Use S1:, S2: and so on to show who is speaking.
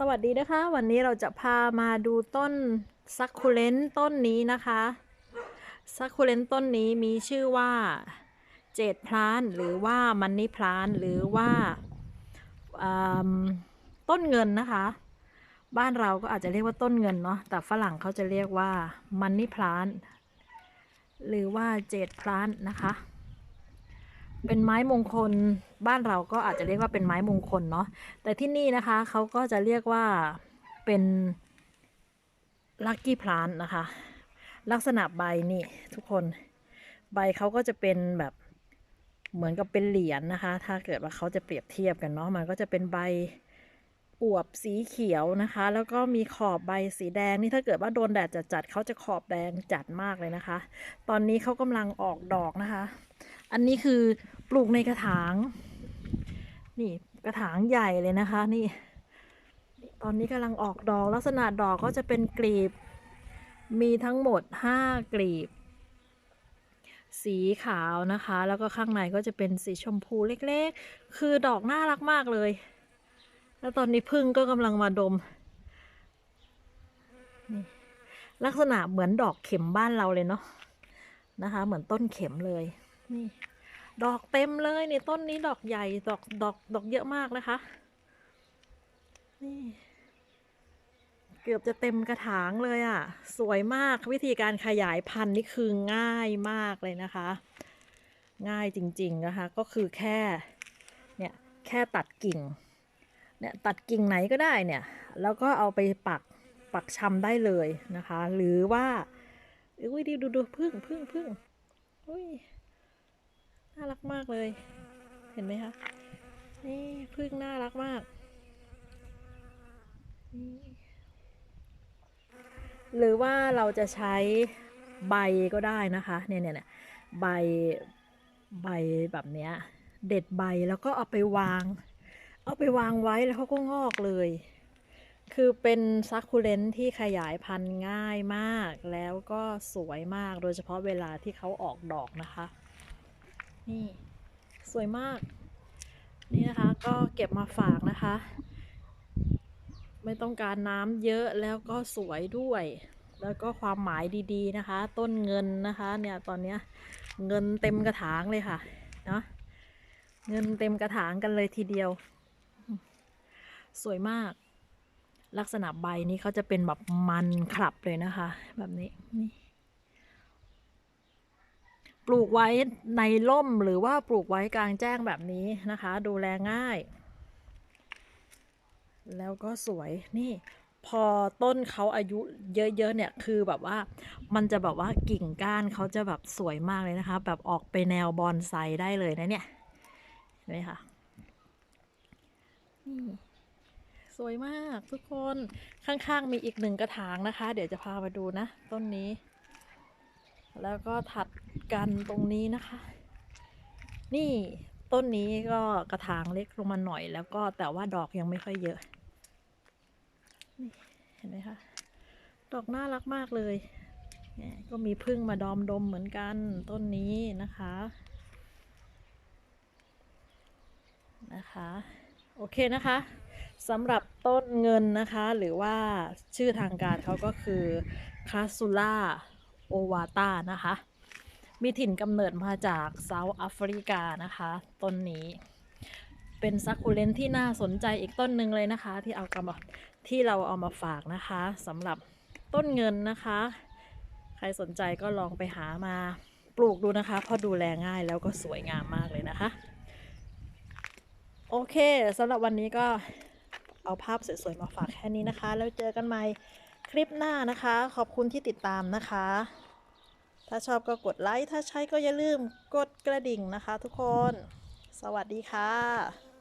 S1: สวัสดีนะคะ วันนี้เราจะพามาดูต้นซักคูเลนต้นนี้นะคะซักคูเลนต้นนี้มีชื่อว่าเจดพลานหรือว่ามันนี่พลานหรือว่าต้นเงินนะคะ บ้านเราก็อาจจะเรียกว่าต้นเงินเนาะแต่ฝรั่งเขาจะเรียกว่ามันนี่พลานหรือว่าเจดพลานนะคะ เป็นไม้มงคลบ้านเราก็อาจจะเรียกว่าเป็นไม้มงคลเนาะแต่ที่นี่นะคะเขาก็จะเรียกว่าเป็นลั c กี้พลานนะคะ ลักษณะใบนี่ทุกคนใบเขาก็จะเป็นแบบเหมือนกับเป็นเหรียญนะคะ ถ้าเกิดว่าเขาจะเปรียบเทียบกันเนาะมันก็จะเป็นใบอวบสีเขียวนะคะ แล้วก็มีขอบใบสีแดงนี่ถ้าเกิดว่าโดนแดดจัดๆเขาจะขอบแดงจัดมากเลยนะคะ ตอนนี้เขากำลังออกดอกนะคะ อันนี้คือปลูกในกระถาง นี่กระถางใหญ่เลยนะคะ นี่ ตอนนี้กำลังออกดอกลักษณะดอกก็จะเป็นกลีบ มีทั้งหมดห้ากลีบ สีขาวนะคะ แล้วก็ข้างในก็จะเป็นสีชมพูเล็กๆ คือดอกน่ารักมากเลย แล้วตอนนี้พึ่งก็กำลังมาดมนี่ลักษณะเหมือนดอกเข็มบ้านเราเลยเนาะนะคะ เหมือนต้นเข็มเลย นี่ ดอกเต็มเลยในต้นนี้ดอกใหญ่ดอกดอกดอกเยอะมากนะคะ นี่ เกือบจะเต็มกระถางเลยอะ่ะ สวยมากวิธีการขยายพันธุ์นี่คือง่ายมากเลยนะคะ ง่ายจริง ๆนะคะ ก็คือแค่เนี่ยแค่ตัดกิ่งเนี่ยตัดกิ่งไหนก็ได้เนี่ย แล้วก็เอาไปปักปักชำได้เลยนะคะ หรือว่าอุ้ยดูดูดูพึ่งพึ่งพึ่งอุ้ย น่ารักมากเลย เห็นไหมคะ นี่พึ่งน่ารักมาก หรือว่าเราจะใช้ใบก็ได้นะคะเนี่ยเนี่ยเนี่ยใบใบแบบเนี้ย เด็ดใบแล้วก็เอาไปวาง เอาไปวางไว้แล้วเขาก็งอกเลย คือเป็นซักคูเลนที่ขยายพันธุ์ง่ายมาก แล้วก็สวยมากโดยเฉพาะเวลาที่เขาออกดอกนะคะ นี่สวยมาก นี่นะคะก็เก็บมาฝากนะคะ ไม่ต้องการน้ำเยอะแล้วก็สวยด้วย แล้วก็ความหมายดีๆนะคะ ต้นเงินนะคะเนี่ยตอนเนี้ยเงินเต็มกระถางเลยค่ะเนาะเงินเต็มกระถางกันเลยทีเดียว สวยมาก ลักษณะใบนี้เขาจะเป็นแบบมันขลับเลยนะคะ แบบนี้นี่ ปลูกไว้ในร่มหรือว่าปลูกไว้กลางแจ้งแบบนี้นะคะ ดูแลง่าย แล้วก็สวยนี่พอต้นเขาอายุเยอะๆเนี่ยคือแบบว่ามันจะแบบว่ากิ่งก้านเขาจะแบบสวยมากเลยนะคะ แบบออกไปแนวบอนไซได้เลยนะเนี่ยเห็นไหมคะนี่สวยมากทุกคนข้างๆมีอีกหนึ่งกระถางนะคะ เดี๋ยวจะพามาดูนะ ต้นนี้ แล้วก็ถัด กันตรงนี้นะคะ นี่ต้นนี้ก็กระถางเล็กลงมาหน่อยแล้วก็แต่ว่าดอกยังไม่ค่อยเยอะนี่เห็นไหมคะดอกน่ารักมากเลยนี่ก็มีพึ่งมาดอมดมเหมือนกันต้นนี้นะคะ นะคะ โอเคนะคะสำหรับต้นเงินนะคะ หรือว่าชื่อทางการเขาก็คือคาซูล่าโอวาตานะคะ มีถิ่นกำเนิดมาจากเซาท์แอฟริกานะคะ ต้นนี้ เป็นซักคูเลนที่น่าสนใจอีกต้นหนึ่งเลยนะคะ ที่เอากำมาที่เราเอามาฝากนะคะสำหรับต้นเงินนะคะ ใครสนใจก็ลองไปหามาปลูกดูนะคะ เพราะดูแลง่ายแล้วก็สวยงามมากเลยนะคะ โอเคสำหรับวันนี้ก็เอาภาพสวยๆมาฝากแค่นี้นะคะ แล้วเจอกันใหม่คลิปหน้านะคะ ขอบคุณที่ติดตามนะคะ ถ้าชอบก็กดไลค์ ถ้าใช้ก็อย่าลืมกดกระดิ่งนะคะทุกคน สวัสดีค่ะ